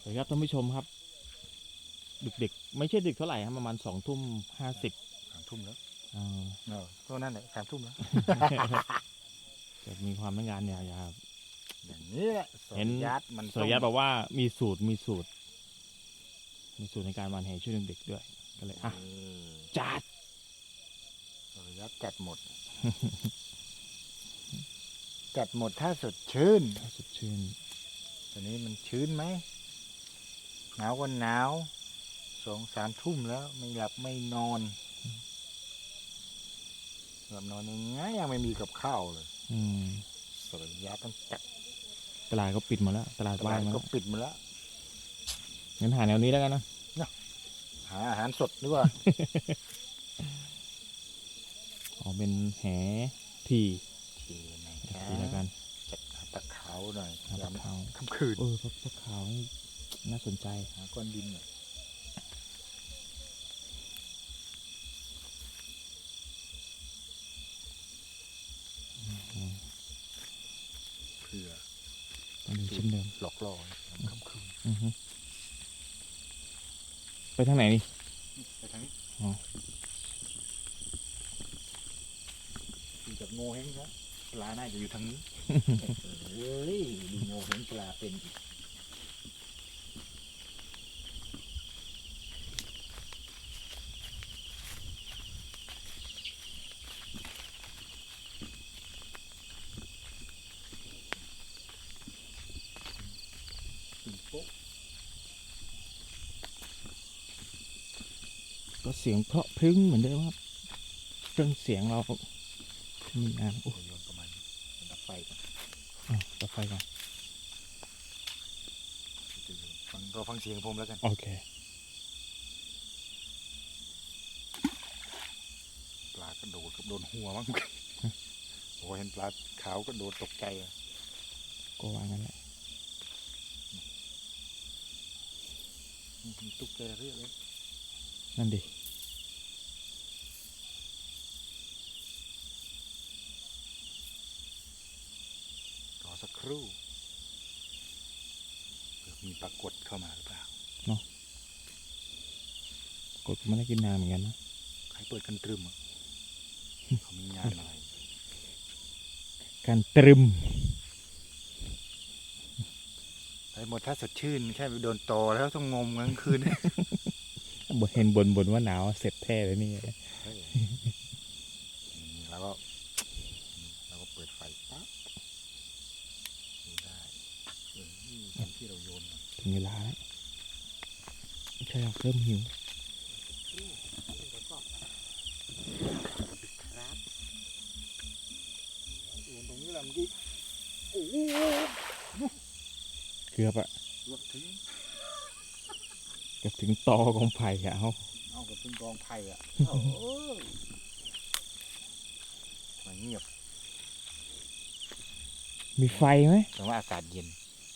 สวัสดีครับท่านผู้ชมครับดึกๆไม่ใช่ดึกเท่าไหร่ครับประมาณสองทุ่มห้าสิบสามทุ่มแล้วอ่าเออก็นั่นแหละสามทุ่มแล้วจะมีความต้องการเนี่ยอยากอย่างนี้แหละสเห็นยัดมันสรยัตบอกว่ามีสูตรมีสูตร มีสูตรในการวานแห่ช่วยเด็กๆด้วยก็เลยอะเออจัดสยัดจัดหมด จัดหมดถ้าสดชื่นให้สดชื่นตอนนี้มันชื้นไหม หนาวก็หนาว สองสามทุ่มแล้วไม่หลับไม่นอน หลับนอนยังไงยังไม่มีกับข้าวเลย อืมสยัดต้องจัดตลาดก็ปิดหมดแล้ว ตลาดตว่าลางดหมดก็แล้วปิดหมดแล้วงั้นหาแนวนี้แล้วกันนะ หาอาหารสดดีกว่าออกเป็นแหทีที ไหนคทีแล้วกัรับนจัดหาตะขาวหน่อยหาปลายามขาวค่ำคืนเออปลาปลาขาวนี่น่าสนใจหาก้อนดินหน่อยเพื่ออันนี้ชิ้นเดิมหลอกล่อยามค่ำคืนอือฮึไปทางไหนนี่ไปทางนี้อ๋อดูจากโง่เฮงครับ ปลาน่าจะอยู่ทางนี้ เฮ้ยดูโง่เฮงปลาเป็นอีกก็เสียงเพราะพรึ้งเหมือนเดิมครับเครื่องเสียงเรามีงานโอ้ ก่อนอะต่อไฟก่อนจะโยนฟังรอฟังเสียงผมแล้วกัน โอเคปลากระโดดกับโดนหัวมั้งโอ้เห็นปลาขาวก็โดดตกใจอะก็วางกันแหละอืมตุกใจเรื่อยเลยนั่นดิ รอสัก ครู่เผื่อมีปรากฏเข้ามาหรือเปล่ากดไม่ได้กินนานเหมือนกันนะใครเปิดกันตรึมอะเขามีงานอะไรการตรึมไปหมดถ้าสดชื่นแค่ไปโดนโตแล้วต้องงมกลางคืนบนเห็นบนบนว่าหนาวเสร็จแท้เลยนี่เฮ้ยนี่แล้วก็แล้วก็เปิดไฟปั๊บดูได้เออนี่ตอนที่เราโยนอะ ถึงเวลาแล้วใช่ครับเริ่มหิวครับโยนตรงนี้แหละเมื่อกี้โอ้โหเกือบอะรถทิ้งเกือบถึงตอของไผ่อะเอาเอากับเป็นกองไผ่อะโอ้โหทำไมเงียบ มีไฟไหมแต่ว่าอากาศเย็น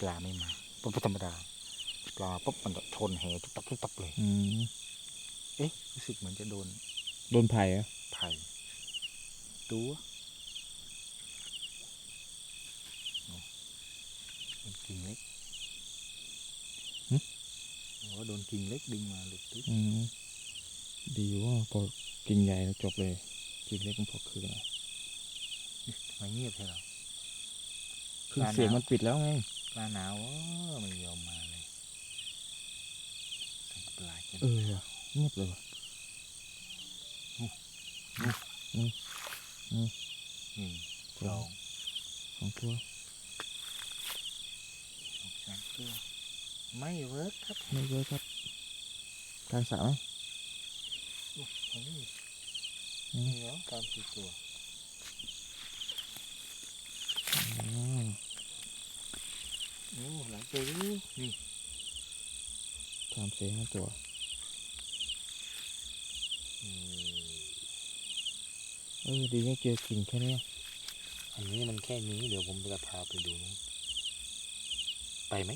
ปลาไม่มาปุ๊บธรรมดา ปลาปุ๊บมันก็ชนแหทุบตับทุบตับเลย อืมเอ๊ะรู้สึกเหมือนจะโดนโดนไผ่อะไผ่ตัวโอ้โดนกิ่งเล็กโอ้โดนกิ่งเล็กดึงมาหลุดตึ๊บอืมดีว่าพอกิ่งใหญ่แล้วจบเลยกิ่งเล็กมันพอคืนอะทำไมเงียบใช่หรอเครื่องเสียงมันปิดแล้วไงปลาหนาวอ๋อไม่ยอมมาเลยใส่ปลากิน เออเงียบเลยว่ะหนึ่งสองสองสองตัวสามตัวไม่เวิร์กครับ ไม่เยอะครับกางสระไหมอ้ยอืมนี่แล้วตามสี่ตัวอ๋อโอ้หลังตัวนี้นี่สามสี่ห้าตัว อืม เออดีไม่เจอกิ่งแค่เนี้ยอันนี้มันแค่นี้เดี๋ยวผมจะพาไปดูนู้นไปไหม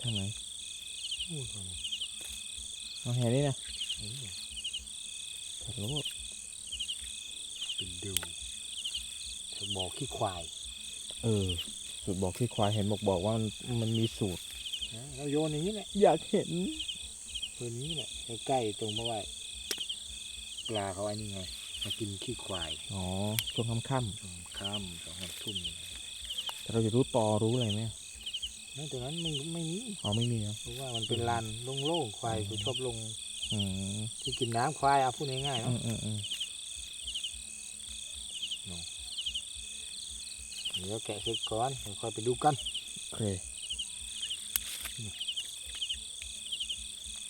ทางไหนโอ้ตรงนี้เอาแห่นี่นะเอ้ยขอโทษไปดูเธอบอกขี้ควาย เออเอสูตรบอกที่ควายเห็นบอกบอกว่ามันมันมีสูตรนะเราโยนอย่างนี้แหละอยากเห็นตัวนี้แหละใกล้ๆตรงเพราะว่าปลาเขาไอ้นี่ไง มากินขี้ควายอ๋อช่วงค่ำอืมค่ำสองสามทุ่มนี่ๆแต่เราจะรู้ตอรู้อะไรไหมนั่นตรงนั้นไม่ไม่มีอ๋อไม่มีครับเพราะว่ามันเป็นลานโล่งๆควายอืมเขาชอบลงอืมที่กินน้ำควายเอาพูดง่ายๆอืเนาะมอืมอืมเดี๋ยวแกะเสร็จก่อนเดี๋ยวค่อยไปดูกันโอเค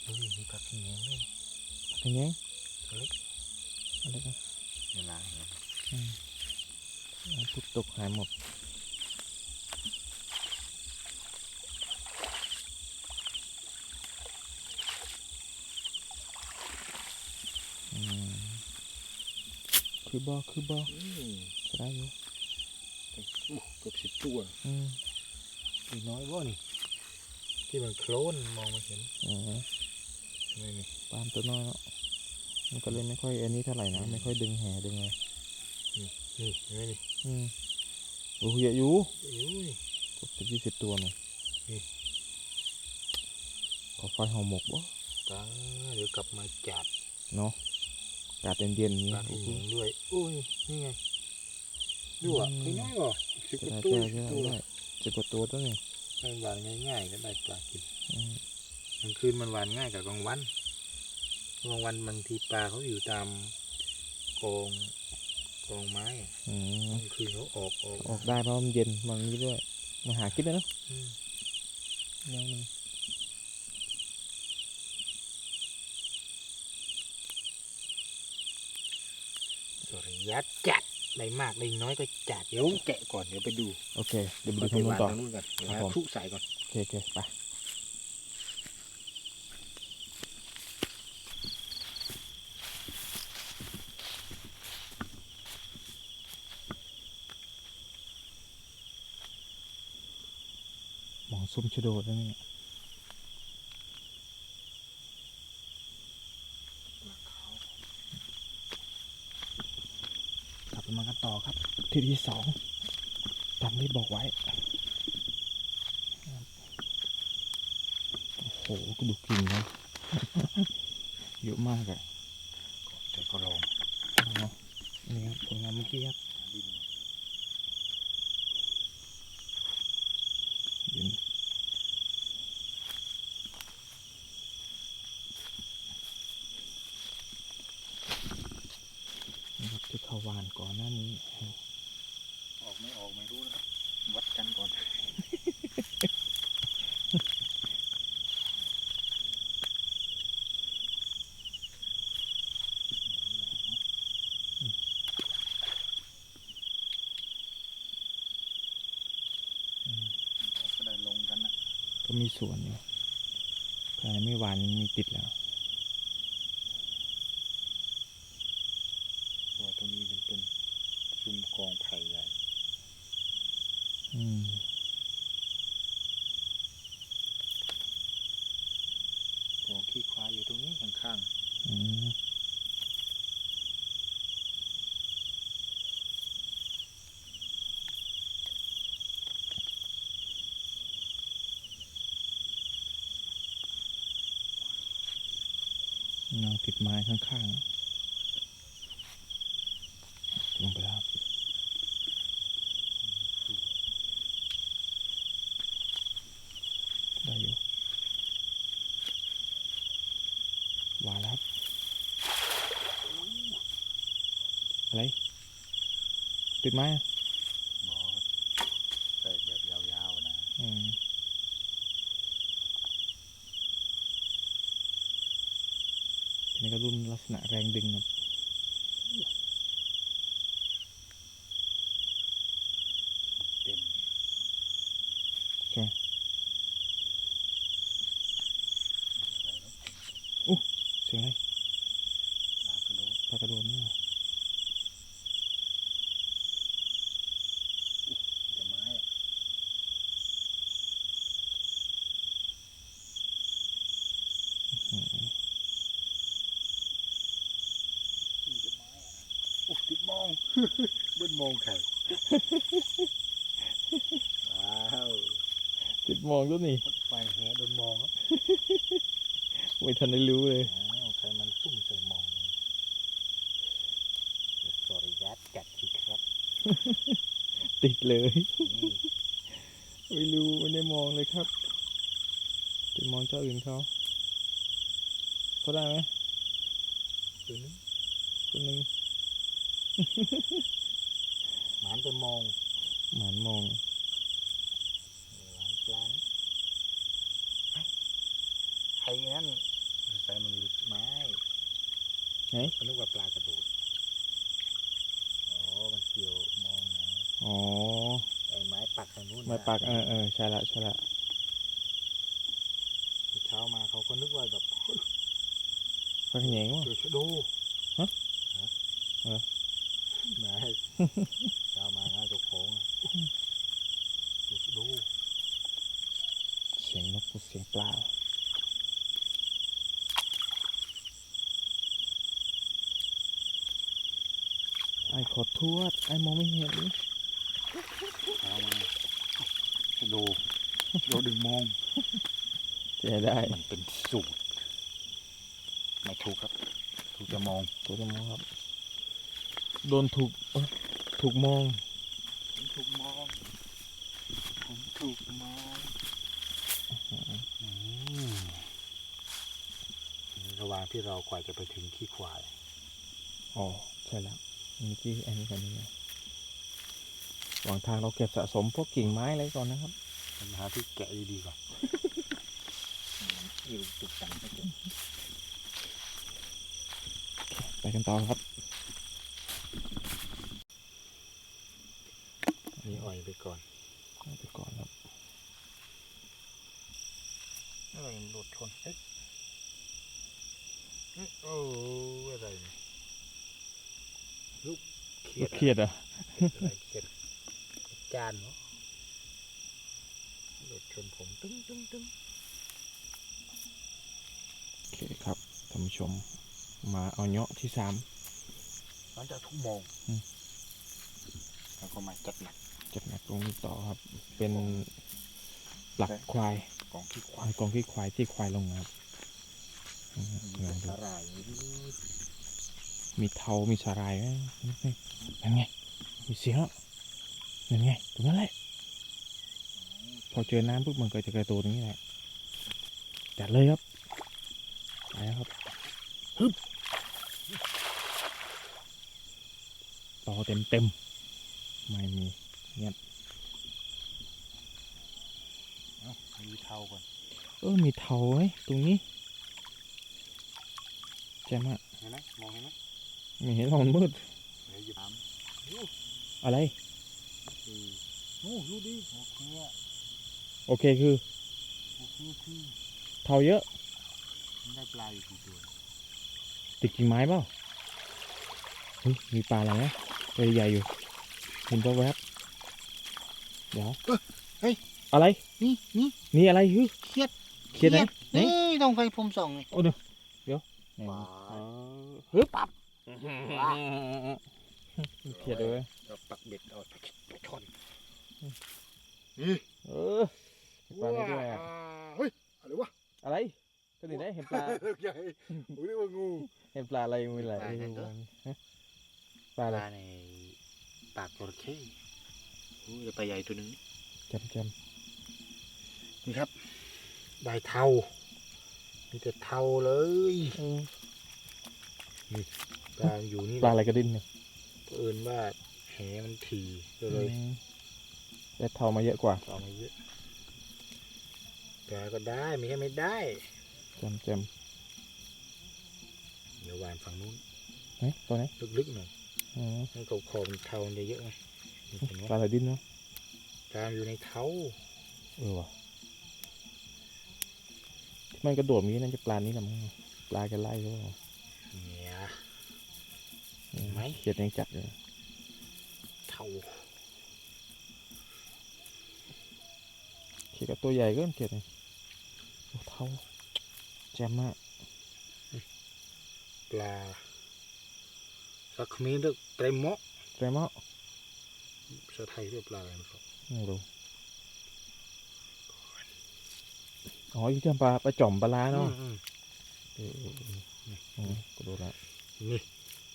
เฮ้ยมีปลาขี้เหนียวด้วย เป็นไงตัวเล็ก อะไรกัน เวลาเห็นอืมเอาทุกตกหายหมดอืมคือบอคือบออืมจะได้อยู่โอ้เกือบสิบตัวอืมมีน้อยบ่นี่ที่มันโคลนมองไม่เห็นอ๋อนี่นี่ปลามตัวน้อยเนาะ มันก็เลยไม่ค่อยอันนี้เท่าไหร่นะไม่ค่อยดึงแหดึงอะไรนี่เห็นไหมนี่อืมโอ้โหเยอะอยู่อุ้ยกดสิบยี่สิบตัวหน่อยนี่ขอไฟห่อหมกบ่ตาเดี๋ยวกลับมาจัดเนาะอากาศเย็นๆอย่างปนี้ลาโอ้ขี้โหเหนียวด้วยอุ้ยนี่ไงดูอะอืมคือน้อยบ่สิบกจะว่าได้ตัวได้ได้ตัวได้สิบกว่าตัวตัวนี่มันหวานง่ายๆก็ได้ปลากินอืม กลางคืนมันหวานง่ายกับกลางวัน กลางวันบางทีปลาเขาอยู่ตามกองกองไม้อะอืมกลางคืนเขาออกออกออกได้เพราะมันเย็นมันนี้ด้วย มาหากินได้เนาะอืมแนวหนึงสุริยัดจัดได้มากได้น้อยก็จัดเดี๋ยวแกะก่อนเดี๋ยวไปดูโอเค เดี๋ยวไปไปดูทางนู้นวางต่อทางนู้นก่อนเดี๋ยวครับหาผม ทุใส่ก่อน โอเคโอเคไปห มองซุ้มชะโดดแล้วนี่กลับมากันต่อครับ ที่ที่สองตามที่บอกไว้ โอ้โหกระดูกกิ่งนะเยอะมากอะเดี๋ยวก็ลองอ๋อนี่ครับผลงานเมื่อกี้ครับ ดิน ดินนี่ครับที่เขาหวานก่อนหน้านี้ ออกไม่ออกไม่รู้นะครับวัดกันก่อน อืม ก็ได้ลงกันนะ ก็ มีส่วนอยู่แต่ไม่หวานมีติดแล้วเพราะว่าตรงนี้มันเป็นซุ้มกองไผ่ใหญ่ อืม กองขี้ควายอยู่ตรงนี้ข้าง อืม เงาติดไม้ข้างๆลงไปแล้วครับได้อยู่หวานแล้วครับอะไร ติดไม้อะ ๆหมอแตกแบบยาวๆนะ อืมที นี้ก็รุ่นลักษณะแรงดึงครับ เต็ม ใช่ไหม อะไรเนาะ เสียงอะไร ลากระโดด ปลากระโดดนี่เหรอ จะไม้อะ อืม นี่จะไม้อะโอ้ติดมอง เบิ้ลมองไข่ว้าดมองก็นี่ไปแหโดนมองครับไม่ทันได้รู้เลยอ้าวใครมันซุ่มใส่มองเนี่ยสอริยัดจัดทีครับ ติดเลยอืมไม่รู้ไม่ได้มองเลยครับไปมองเจ้าอื่นเขาเขาได้ไหมตัวนี้คนหนึ่ง หมานไปมองหมานมองหวานปลาเอ้ยใครงั้นใส่มันหลุดไม้ไหนมันนึกว่าปลากระโดดอ๋อมันเกี่ยวมองนะอ๋อไอ้ไม้ปักทางนู้นนะไม้ปักเออเออใช่ละใช่ละที่เช้ามาเขาก็นึกว่าแบบปักแหงวะเจอชะโดฮะฮะ เออนายเช้ามานะเจ้าของอะเจอชะโดเสียงนกกับเสียงปลาไอ้ขอโทษไอ้มองไม่เห็นเช้ามาชะโดโดดึงมองเจะได้ มันเป็นสูตรไม่ถูกครับ ถูกจะมองตัวจะมองครับ โดนถูกเอ้ยถูกมองผมถูกมอง ผมถูกมองอืมระหว่างที่เรากว่าจะไปถึงขี้ควาย อ๋อ ใช่แล้วเมื่อกี้อันนี้กันนี่ไงระหว่างทางเราเก็บสะสมพวกกิ่งไม้อะไรก่อนนะครับผมหาที่แกะดีๆก่อนอยู่ตุกตังไปเก็บไปกันต่อครับ นี่อ่อย ไปก่อนเอาไปก่อนครับอะไรมันหลุดชนเอ๊ะเอ๊ะโอ้อะไรเนี่ยลูกเขียดเครียดอะอะไรเขียดจานเนาะหลุดชนผมตึ้งตึ้งตึ้งโอเคครับท่านผู้ชม มาเอาเนาะที่สามหลังจากทุกโมงอืมแล้วก็มาจัดหนัก จัดหนักตรงนี้ต่อครับ เป็นหลักควายกองขี้ควาควายยกองที่ควายที่ควายลงนะครับอืมมีลองแต่ดูสาหร่ายมีเทามีสาหร่ายไหมนั่นไงมีเสียงแล้วนั่นไงตรงนั้นแหละพอเจอน้ำปุ๊บมันก็จะกระโดดตรงนี้แหละจัดเลยครับไปแล้วครับฮึบต่อเต็มเต็มๆไม่มี เอ้ามีเทาก่อน เออ มีเทาไหมตรงนี้แจ่มอะเห็นไหมมองเห็นไหมไม่เห็นหรอกมันมืดเดี๋ยวหยิบน้ำอะไรสี่โอ้ดูดิโอเคอะโอเคคือโอเคคือเทาเยอะมันได้ปลาอยู่กี่ตัวติดกิ่งไม้เปล่าเฮ้ยมีปลาอะไรนะตัวใหญ่อยู่เห็นตัวแวบ เดี๋ยวอะไร นี่นี่นี่อะไรฮึเครียดเขียนไหนไหนนี่ต้องไฟผมส่องนี่โอ้เดี๋ยวเดี๋ยวว้าเออฮึบปั๊บ เขียนเลยเราปักเบ็ดเอาไปชนเออปลาในด้วยอะเฮ้ยอะไรวะอะไรก็นี่ได้เห็นปลาใหญ่ผมเรียกว่างูเห็นปลาอะไรมีอะไรปลานั่นเหรอฮะปลาอะไรในปากจระเข้ อู้ยปลาใหญ่ตัวหนึงจำจนี่ครับได้เทามีแต่เทาเลยำเออปลาอยู่นี่ปลาอะไรกระดิ้นเนี่ยเอิญว่าแหมันถี่ก็เลยอืมได้เทามาเยอะกว่าเอามาเยอะปลาก็ได้ไม่ใช่ไม่ได้จำจเดี๋ยววานฝั่งนู้นำเฮ้ยตัวไหนลึกๆหน่อยอ๋อให้เขาคอมันเทามันจะเยอะไง นี่เห็นไหมปลาอะไรดิ้นเนาะปลาอยู่ในเท้าเออว่ะที่มันกระโดดมีนั่นจะปลานี้แหละมั้งปลากันไล่หรือเปล่าเนี่ยเออไหมเขียดยังจัดเลยเท้าเขียดกับตัวใหญ่ก็เขียดเลยโอ้เท่าแจ่มมากปลาสักมีเรียกไตรเหมาะแจ่มมาก ภาษาไทยเรียกปลาอะไรไม่รู้ไม่รู้อ๋ออยู่ที่ปลาปลาจ่อมปลาล้าอืเนาะมอืมเออเออเอออืมกูดูแล้วนี่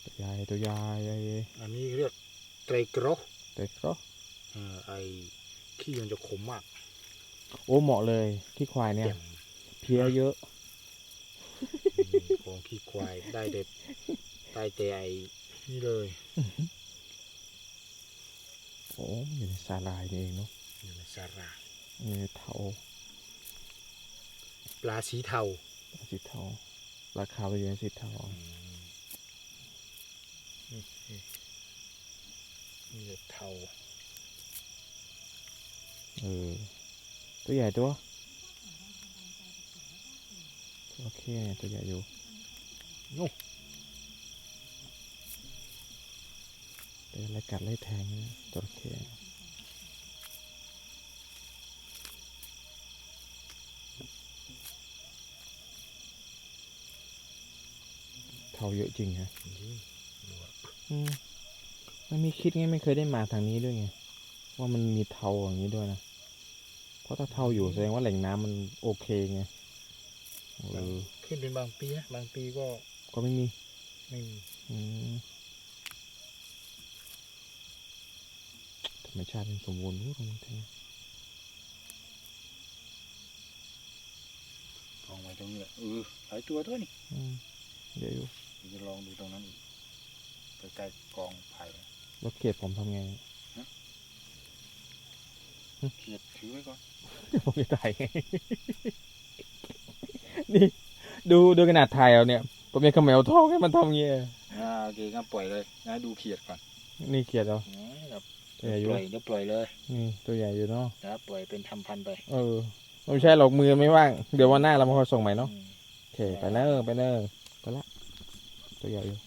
ตัวใหญ่ตัวใหญ่ไอ้อันนี้เรียกไตรกรอเด็กก็เอ่อไอขี้มันจะขมมาก โอ้เหมาะเลยขี้ควายเนี่ยเต็มเพี้ยเยอะนี่ของขี้ควายได้เด็ดได้แต่ไอนี่เลย โอ้มันอยู่ในสาลายนี่เองเนาะอยู่ในสาราอยู่ในเทาปลาสีเทาสีเทาราคาไปอยู่ในสีเทานี่นี่นี่จะเทาเออตัวใหญ่ตัวโอเคเนี่ยตัวใหญ่อยู่โน่ เดินไล่กัดไล่แทงนะตัวโอเคเทาเยอะจริงฮะนี่ดูอะอืมไม่มีคิดไงไม่เคยได้มาทางนี้ด้วยไง ว่ามันมีเทาอย่างนี้ด้วยนะ เพราะถ้าเทาอยู่แสดงว่าแหล่งน้ำมันโอเคไงเออขึ้นเป็นบางปีนะบางปีก็ ก็ไม่มี ไม่มี อืม รรมชาติมันสมบูรณ์รู้ตรงนี้แท้กองไว้ตรงนี้แหละเออหลายตัวด้วยนี่อืมเดี๋ยวอยู่เดี๋ยวจะลองดูตรงนั้นอีกใกล้ๆกองไผ่รถเขียดผมทำไงเขียดถือไว้ก่อนผมจะถ่ายไงนี่ดูดูขนาดถ่ายเอาเนี่ย ผมยังเขมวท้องให้มันทำเงี้ยอ่าโอเคงั้นปล่อยเลยงั้นดูเขียดก่อน นี่เขียดเหรอนี่ครับตัว ใหญ่อปยู่ล่อยเดี๋ยวปล่อยเลยนี่ตัวใหญ่อยู่เนาะนะปล่อยเป็นทำพันธุ์ไปเออไม่ใช่หรอกมือไม่ว่าง เดี๋ยววันหน้าเรามาคอยส่งใหม่เนาะอืมโอเคไปเนอะไปเนอะไปละตัวใหญ่อยู่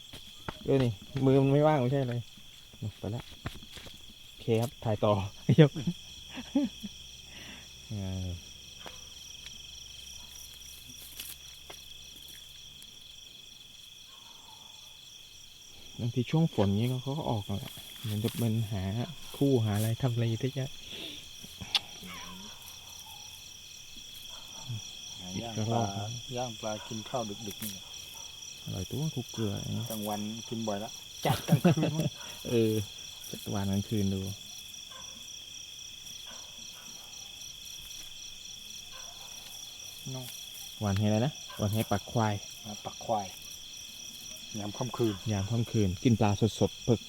เออนี่มือมันไม่ว่างไม่ใช่เลยไปละโอเคครับถ่ายต่อยกเออบางทีช่วงฝนนี้ก็เขาก็ออกกันแหละ มันจะเป็นหาคู่หาอะไรทำอะไรที่จะย่างกระปรอลากย่างปลากินข้าวดึกๆนี่อร่อยตัวคุกเกลืออย่างเงี้ยกลางวันกินบ่อยละจัดกลางคืนมั้งเออจัดวันกลางคืนดูน้องวันให้อะไรนะวันให้ปักควาย มาปักควายยามค่ำคืนยามค่ำคืน กินปลาสดๆปึก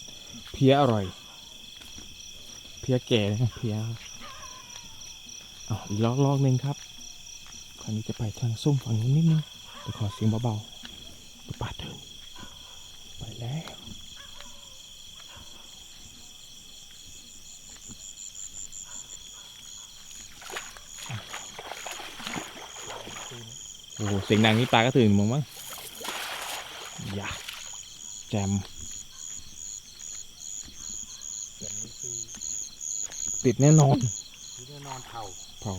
เพี้ยอร่อย เพี้ยแก่นะเพี้ยเอาอีกลอกลอกหนึ่งครับคราวนี้จะไปทางส้มฝั่งนู้นนิดนึงแต่ขอเสียงเบาๆดูปลาเดินไปแล้วโอ้โหเสียงดังนี่ปลาก็ตื่นมึงมั้งอย่าแจม อย่างนี้คือ ติดแน่นอนคือแน่นอนเผาเผา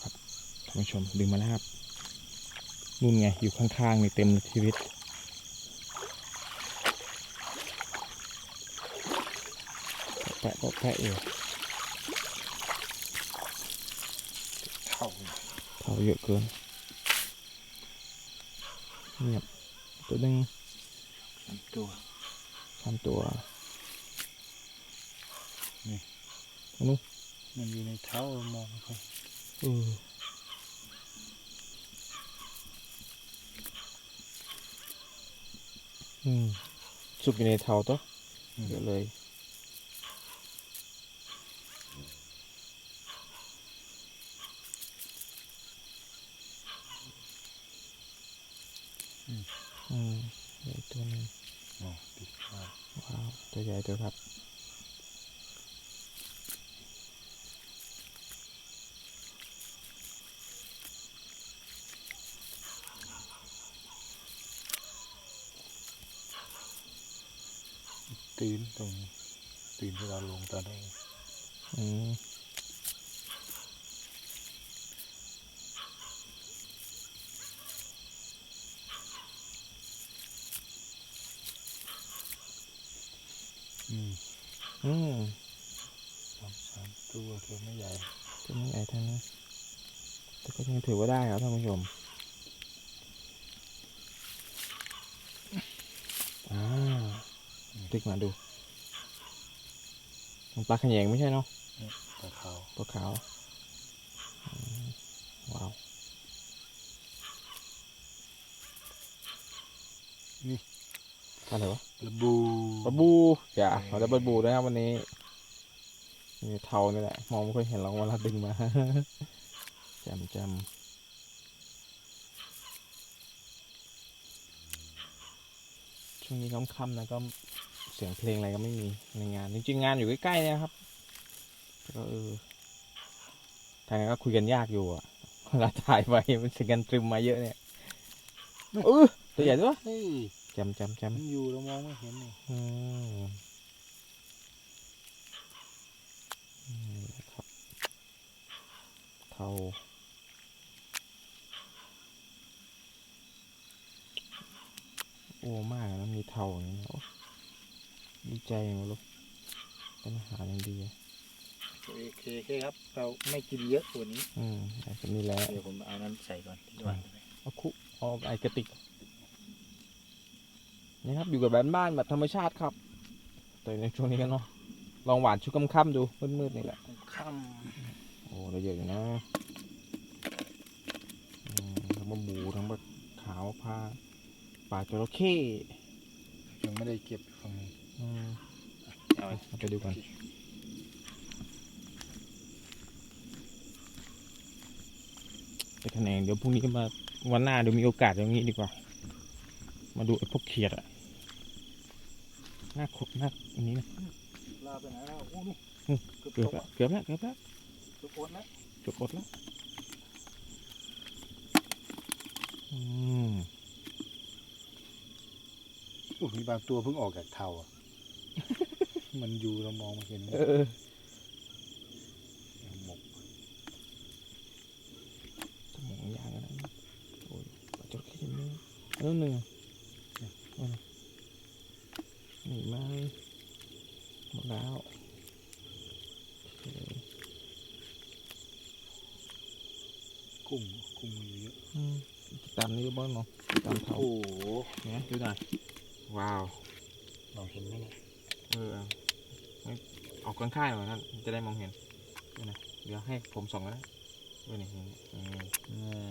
ครับท่านผู้ชมดึงมาแล้วครับนู่นไง อยู่ข้างๆนี่เต็มชีวิตแปะแปะแปะเอวเผาเผาเยอะเกินเงียบตัวหนึงตัวสามตัวมันอยู่ในเท้าเรามองไม่ค่อยเอออืมสุกอยู่ในเทาตัวเยอะเลย อืมเหลืออกตัวหนึง อ๋อติดมาก ว้าว ตัวใหญ่ตัวครับตีนตรงตีนที่เราลงตอนนี้อืมอืมอืมสองสาม ตัวตัวไม่ใหญ่ ตัวนี้ใหญ่ท่านนะแต่ก็ ยังถือว่าได้ครับท่านผู้ชมอ่าติ๊กมาดูมันปลาขยงไม่ใช่เนาะปลาขาวตัวขาวอืมว้าวนี่อะไรวะปลาบูปลาบูอย่าเราจะปลาบูนะครับวันนี้มีเทานี่แหละ มองไม่ค่อยเห็นหรอกเวลาดึงมา จำจำช่วงนี้ค่ำๆนะก็เสียงเพลงอะไรก็ไม่มีในงาน จริงๆงานอยู่ใกล้ๆเนะครับแต่ก็เออทางนั้นก็คุยกันยากอยู่อะเวลาถ่ายไปมันเสียงกันตรึมมาเยอะเนี่ยเออตัวใหญ่ด้วยเฮ้ยจำจำจำมันอยู่เรามองไม่เห็นนี่อืมนี่แหละครับเทา โอ้มากนะมีเทาอย่างนี้นะโอ้ดีใจหมดลูกเป็นอาหารอย่างดีอะโอเคโอเคครับ เราไม่กินเยอะกว่านี้ อืมแต่ก็นี่แหละเดี๋ยวผมเอานั้นใส่ก่อนที่วางไว้เอาคุเอาไอกระติกนี่ครับอยู่กับบ้านบ้านๆแบบธรรมชาติครับ แต่ในช่วงนี้กันเนาะลองหวานชุกค่ำๆดูมืดๆนี่แหละค่โอ้ได้เยอะอยู่นะอืมทั้งบะบูทั้งบะขาวพา ปลาจระเข้ำยังไม่ได้เก็บฝั่งนี้อืมเอาเอาไปดูกันไปคะแนนเดี๋ยวพรุ่งนี้ก็มาวันหน้าเดี๋ยวมีโอกาสอย่างนี้ดีกว่า มาดูไอ้พวกเขียดอะหน้าขดหน้าอันนี้นะลาไปไหนแล้วโอ้นี่อืมเกือบเกือบตกแล้วเกือบแล้วเกือบแล้วเกือบโอนแล้วจบหมดแล้วอืม โอ้มีบางตัวเพิ่งออกจากเทาอะ มันอยู่เรามองไม่เห็นเออหมกสมองยางกันนะโอ้ยปลาจระเข้ยังไม่อันนั้นหนึ่งอะเอานะนี่ไม้หมดแล้วโอเค กุ้งกุ้งมีเยอะ อืมตามนี้บ้างเนาะตามเท้า โอ้โห เนี่ยดูหน่อยว้าว มองเห็นไหมเนี่ย เออเอาเอาออก ข้างๆหน่อยนั่นจะได้มองเห็นดูนะเดี๋ยวให้ผมส่องก็ได้ดูนี่นี่อืม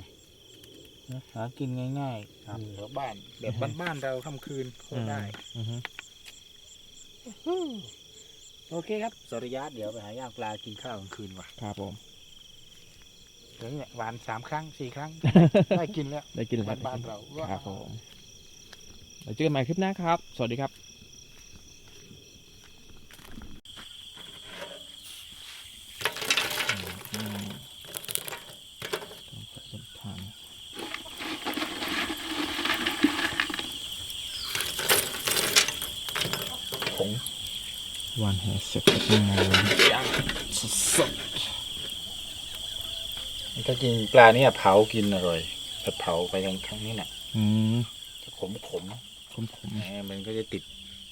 นะหากินง่ายๆครับแถวบ้านแบบบ้านๆเราค่ำคืนพอได้อือฮึโอเคครับสริยะเดี๋ยวไปหาย่างปลากินข้าวกลางคืนว่ะครับผมเดี๋ยวเนี่ยหวานสามครั้งสี่ครั้ง ได้กินแล้ว ได้กินแล้วบ้านๆเราครับผมเราเจอกันใหม่คลิปหน้าครับ สวัสดีครับอืมต้องใส่ต้นทางผงวันแห่เสร็จก็ต้องมาย่างสด ถ้ากิน ปลาเนี่ยเผากินอร่อยถ้าเผาไปทางข้างนี้น่ะๆอืมจะขมขมขมขมๆแหมมันก็จะติด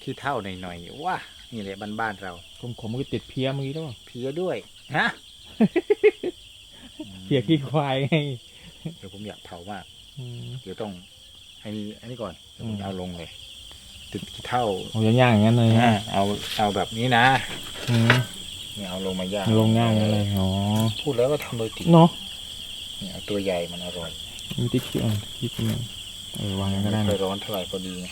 ขี้เท่าหน่อยๆว้านี่แหละบ้านๆเราขมขมๆมันก็ติดเพี้ยเมื่อกี้แล้วเปล่าเพียด้วยฮะเพี้ยขี้ควายไงเดี๋ยวผมอยากเผามากอืมเดี๋ยวต้องให้มีอันนี้ก่อนเดี๋ยวผมอืมเอาลงเลย ติดขี้เท่าเอาย่างๆอย่างนั้นเลยอ่านะเอาเอาแบบนี้นะอืมเนี่ยเอาลงมาย่างลงง่ายอย่างนั้นเลยอ๋อพูดแล้วก็ทำโดยติดเนาะเนี่ยเอาตัวใหญ่มันอร่อยมีที่คิดอะคิดนึงเออวางกันก็ได้ไม่นะค่อยร้อนเท่าไหร่พอดีไง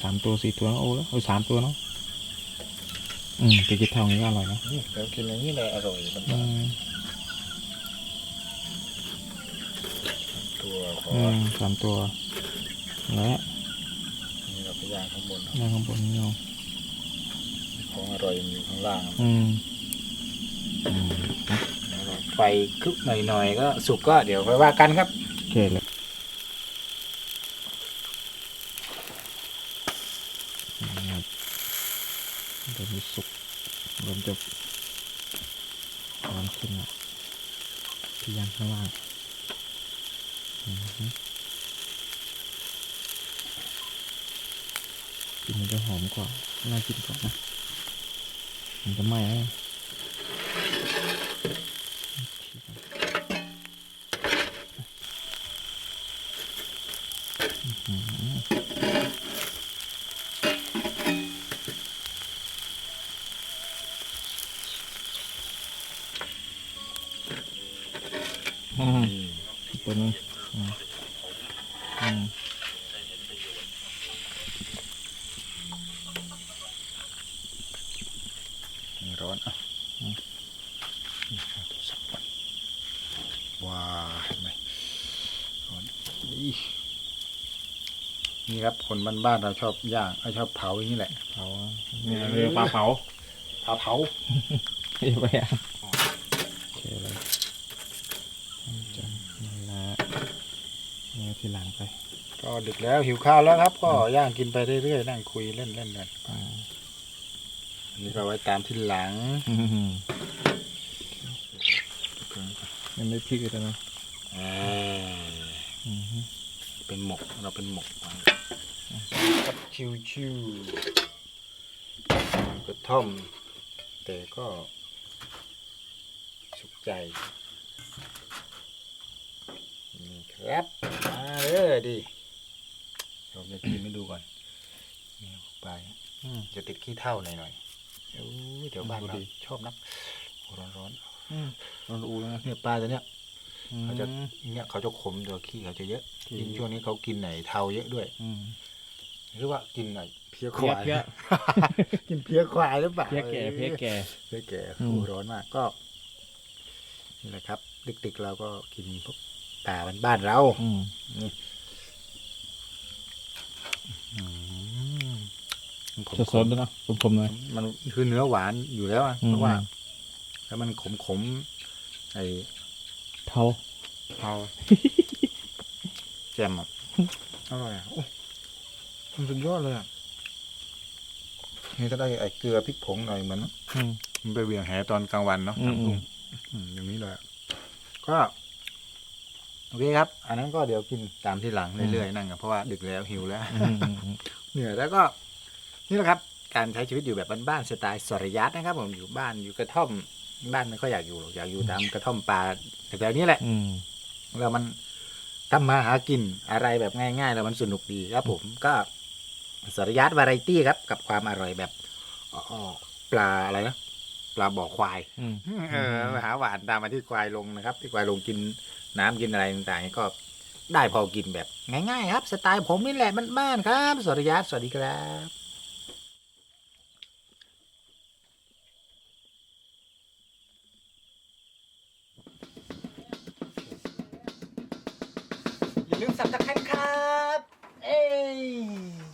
สามตัวสี่ตัวโอ้แล้วเอาสามตัวเนาะอืมไปกินเท่านี้ก็อร่อยนะนี่เรากินอย่างนี้เลยอร่อยมันอืมตัวขออืมสามตัวและนี่เราไปย่างข้างบนย่างข้างบนนี่เนาะของอร่อยมันอยู่ข้างล่าง อืมอืม ไฟคลุกหน่อยๆก็สุกก็เดี๋ยวไปว่ากันครับโอเคเลยนะครับเริ่มจะสุกเริ่มจะร้อนขึ้นละที่ย่างข้างล่างอือฮึกลินมันจะหอมกว่าน่ากินกว่านะมันจะไหม้ นึงอืมอืม นี่ร้อนอะนี่เอาโทรศัพท์ก่อนว้าเห็นไหมร้อนนี่ นี่ครับคนบ้านๆเราชอบย่างเราชอบเผาอย่างนี้แหละเผาเนี่ยเรือปลาเผาเผาเผาอย่าไปอะโอเคเลยจะนี่ละเนี่ยทีหลังไป ก็ดึกแล้วหิวข้าวแล้วครับ ก็ย่างกินไปเรื่อยๆนั่งคุยเล่นๆกันอ่าอันนี้ก็ไว้ตามที่หลังอืมยังไม่พลิกเลยนะอ่าอืมเป็นหมกเราเป็นหมกไว้กับ ชิวชิวๆกระท่อม แต่ก็สุขใจ นี่ครับ มาเลยดิผมจะกินไม่ดูก่อนนี่เข้าไปอืมจะติดขี้เท่าหน่อยหน่อยๆโอ้ยเดี๋ยวบ้านพอเราดีชอบนักโอ้ร้อนร้อนอืมนอนอูแล้วนะๆเนี่ยปลาตัวเนี้ยเขาจะอืมเนี่ยเขาจะขมตัวขี้เขาจะเยอะขี้ยิ่งช่วงนี้เขากินไหนเทาเยอะด้วย อืม หรือว่ากินไหนเพี้ยคเพี้ยวายเพี้ย กินเพี้ยควายหรือเปล่าเพี้ยแก่เพี้ยแก่เพี้ยแก่อืมโอ้ร้อนมากก็นี่แหละครับดึกๆเราก็กินพวกป่าบ้านๆเราอืมอืมขมจะๆสดด้วยเนาะคมๆหน่อยมันคือเนื้อหวานอยู่แล้วอะอืมเพราะว่าแล้วมันขมๆไอ้เทาเอาแจ่มอะอร่อยอะโอ้ มันสุดยอดเลยอะนี่ถ้าได้ไอ้เกลือพริกผงหน่อยเหมือนอืมมันไปเหวี่ยงแหตอนกลางวันเนาะอืมตามทุ่งอืมอืมอย่างนี้เลยอะก็โอเคครับ อันนั้นก็เดี๋ยวกินตามที่หลังเรื่อยๆนั่งอะเพราะว่าดึกแล้วหิวแล้ว อืมอืมอืม เหนื่อยแล้วก็นี่แหละครับการใช้ชีวิตอยู่แบบบ้านๆสไตล์สริยัตนะครับ ผมอยู่บ้านอยู่กระท่อมบ้านไม่ค่อยอยากอยู่หรอกอยากอยู่ตามกระท่อมป่าแต่แบบนี้แหละ อืม แล้วมันทำมาหากินอะไรแบบง่ายๆ แล้วมันสนุกดีครับผมก็ สริยัตวาไรตี้ครับ กับความอร่อยแบบอ้อปลาอะไรนะปลาบ่อควายอืมเออมาหาหวานตามมาที่ควายลงนะครับ ที่ควายลงกินน้ำกินอะไรต่างๆก็ได้พอกินแบบง่าย ๆ ครับ สไตล์ผมนี่แหละบ้านๆครับสวัสดีครับสวัสดีครับอย่าลืมสับตะไคร้